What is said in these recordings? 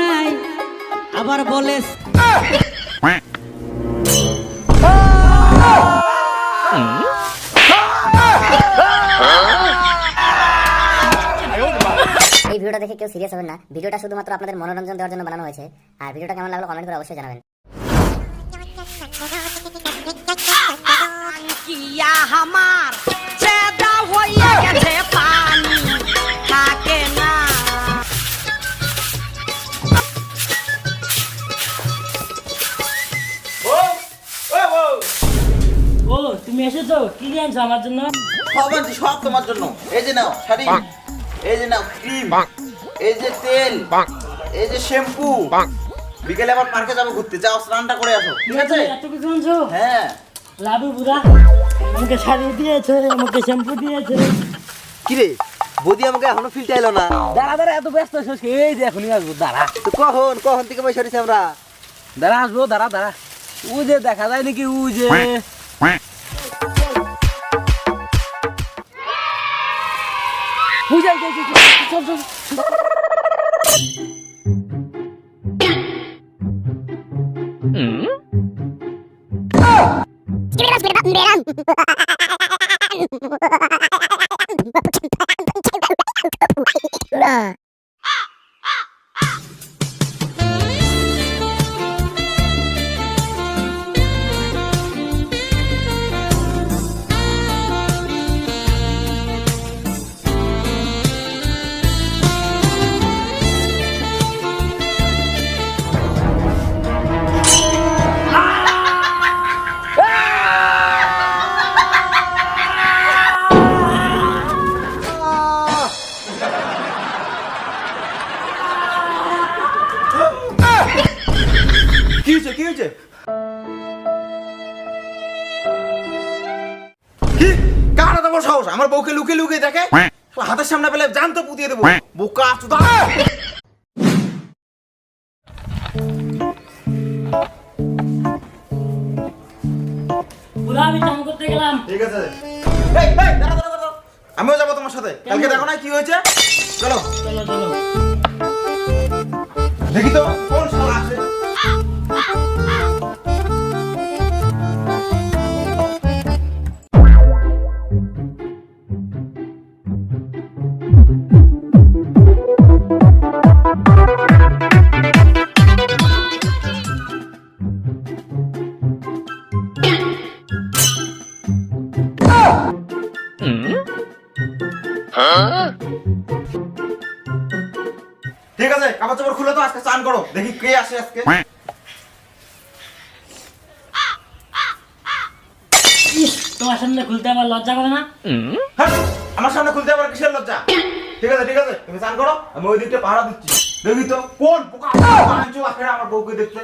নাই আবার বলে এই ভিডিওটা দেখে কেউ সিরিয়াস হবেন না। ভিডিওটা শুধুমাত্র আপনাদের মনোরঞ্জন দেওয়ার জন্য বানানো হয়েছে। আর ভিডিওটা কেমন লাগল কমেন্ট করে অবশ্যই জানাবেন। কিয়া তুমি এসেছ? কি আনছো আমার জন্য? সব আনছি সব তোমার জন্য? এই যে নাও শাড়ি। এই যে নাও ক্রিম এই যে তেল। এই যে শ্যাম্পু বিকেলে আবার পার্কে যাব ঘুরতে। যাও স্নানটা করে আসো। ঠিক আছে? এত কিছু আনছো হ্যাঁ। লাভু বুড়া আমাকে শাড়ি দিয়েছে আমাকে শ্যাম্পু দিয়েছে। কিরে? বদি আমাকে এখনও ফিল্টে এলো না। দাঁড়া দাঁড়া এত ব্যস্ত আছিস? কি? এই যে এখনই আসব দাঁড়া। তো কখন? কখন থেকে পয়সা দিছি আমরা? দাঁড়া আসব দাঁড়া দাঁড়া। ও যে দেখা যায় নাকি ও যে পূজায় গেছি চল চল কি হয়েছে কি হয়েছে কি? কার এত বড় সাহস? আমার বউকে লুকিয়ে লুকিয়ে দেখে? হাতের সামনে পেলে জানতো পুতিয়ে দেবো। বোকা চুদা। আমি চান করতে গেলাম। ঠিক আছে। এই, এই, দাঁড়া, দাঁড়া, দাঁড়া। আমিও যাব তোমার সাথে। কালকে দেখো না কি হয়েছে? চলো। চলো চলো। দেখি তো কোন শালা আছে। ঠিক আছে কাপড় চাপড় খুলে তো আজকে চান করো। দেখি কে আসে আজকে। তোমার সামনে খুলতে আমার লজ্জা করে না? হ্যাঁ, আমার সামনে খুলতে আবার কিসের লজ্জা? ঠিক আছে ঠিক আছে তুমি চান করো আমি ওই দিকটা পাহারা দিচ্ছি। দেখি তো কোন পোকা? আমার বউকে দেখতে।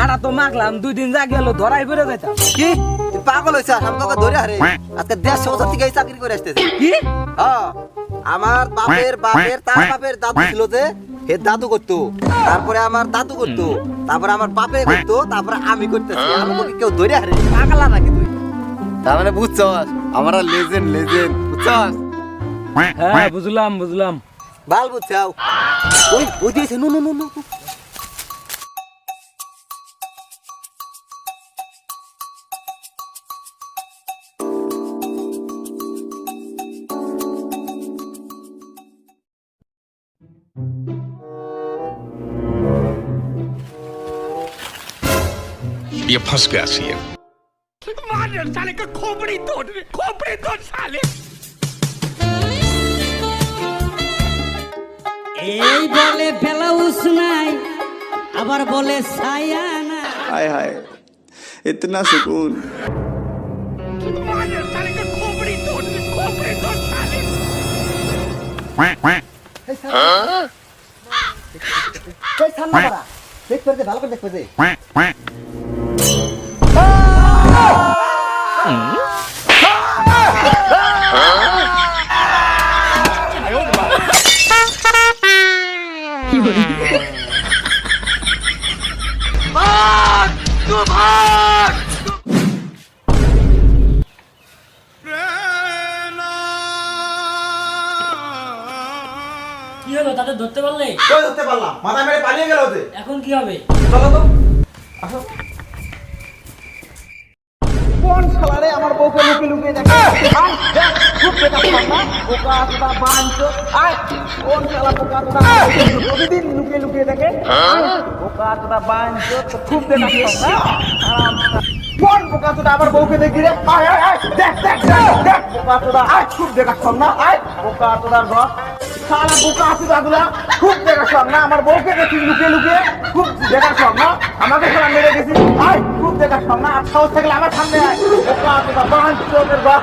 আড়া তো মাগলাম দুই দিন যা গেল ধরাই যাইতাম। কি? পাগল হয়েছ আমাকে ধরে হারে। আজকে দেড়শো বছর থেকে এই চাকরি করে আসতেছে। কি? হ্যাঁ, আমার বাপের বাপের তার বাপের দাদু ছিল যে হে দাদু করতো। তারপরে আমার দাদু করতো তারপরে আমার বাপে করতো তারপরে আমি করতেছি। আমাকে কেউ ধরে হারে পাগলা নাকি তুই? তার মানে বুঝছস আমরা লেজেন্ড লেজেন্ড বুঝছস? হ্যাঁ বুঝলাম বুঝলাম। ভালো বুঝছাও। ওই ওই দিয়েছে নো নো নো নো। ये फंस गया सीएम এই বলে ব্লাউজ নাই আবার বলে সায়া না हाय हाय इतना सुकून এই সামনে বাড়া দেখতে পারছে ভালো করে দেখতে পারছে কি হলো তাদের ধরতে পারলে? কই ধরতে পারলাম? মাথা মেরে পালিয়ে গেল ওদের। এখন কি হবে? চলো তো। আসো। কোন শালারে আমার বউকে লুকিয়ে লুকিয়ে দেখে? দেখ, বাঞ্চো। আয়, কোন প্রতিদিন লুকিয়ে লুকিয়ে দেখে বোকা চোদা বাঞ্চো, তো খুব কোন বউকে দেখি আয় দেখ দেখ দেখ দেখ চোদা আয় খুব বেকার শালা, আয় বোকা গুলা খুব শালা, আমার বউকে দেখি লুকিয়ে লুকিয়ে খুব বেকার শালা, আমাকে সারা মেরে গেছি আয় খুব বেকার না আর সাহস থাকলে আমার সামনে আয় বোকা বাঞ্চো, তোর বাপ